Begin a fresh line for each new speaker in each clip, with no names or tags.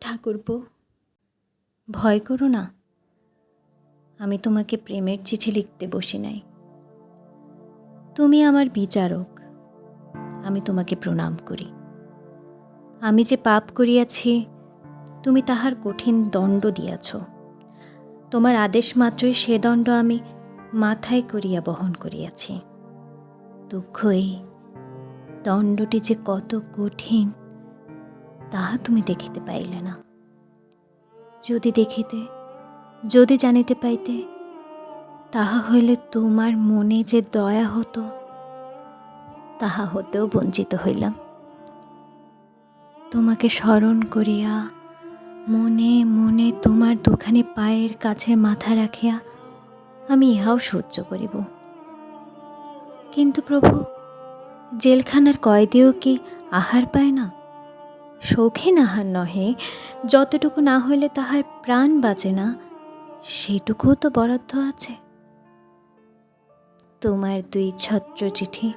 ঠাকুরপো, ভয় করো না। আমি তোমাকে প্রেমের চিঠি লিখতে বসি নাই। তুমি আমার বিচারক, আমি তোমাকে প্রণাম করি। আমি যে পাপ করিয়াছি, তুমি তাহার কঠিন দণ্ড দিয়াছ। তোমার আদেশ মাত্রই সে দণ্ড আমি মাথায় করিয়া বহন করিয়াছি। দুঃখ এই, দণ্ডটি যে কত কঠিন। তাহা তুমি দেখিতে পাইলে না। যদি দেখিতে, যদি জানিতে পাইতে, তাহা হইলে তোমার মনে যে দয়া হতো, তাহা হতেও বঞ্চিত হইলাম। তোমাকে স্মরণ করিয়া মনে মনে তোমার দুখানি পায়ের কাছে মাথা রাখিয়া আমি ইহাও সহ্য করিব। কিন্তু প্রভু, জেলখানার কয়েদিও কি আহার পায় না? শৌখিন আহার নহে, যতটুকু না হইলে তাহার প্রাণ বাঁচে না, সেটুকুও তো বরাদ্দ আছে। তোমার দুই ছত্র চিঠি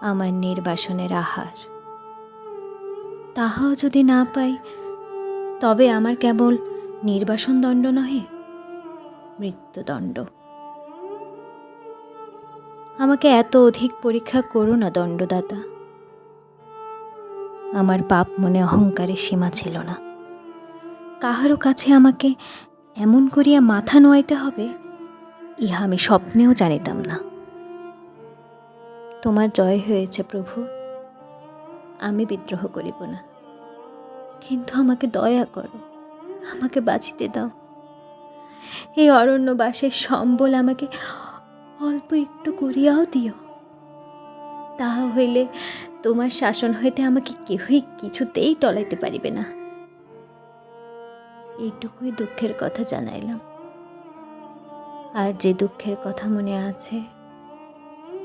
আমার নির্বাসনের আহার। তাহাও যদি না পাই, তবে আমার কেবল নির্বাসন দণ্ড নহে, মৃত্যুদণ্ড। আমাকে এত অধিক পরীক্ষা করো না দণ্ডদাতা। আমার পাপ মনে অহংকারের সীমা ছিল না। কাহারও কাছে আমাকে এমন করিয়া মাথা নোয়াইতে হবে, ইহা আমি স্বপ্নেও জানিতাম না। তোমার জয় হয়েছে প্রভু, আমি বিদ্রোহ করিব না। কিন্তু আমাকে দয়া করো, আমাকে বাঁচিতে দাও। এই অরণ্যবাসের সম্বল আমাকে অল্প একটু করিয়াও দিও। তাহা হইলে তোমার শাসন হইতে আমাকে কেহই কিছুতেই টলাইতে পারিবে না। এইটুকুই দুঃখের কথা জানাইলাম। আর যে দুঃখের কথা মনে আছে,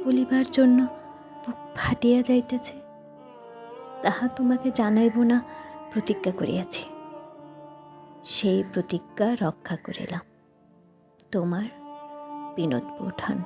বলিবার জন্য বুক ফাটিয়া যাইতেছে, তাহা তোমাকে জানাইব না, প্রতিজ্ঞা করিয়াছি। সেই প্রতিজ্ঞা রক্ষা করিলাম। তোমার বিনোদ পৌঠান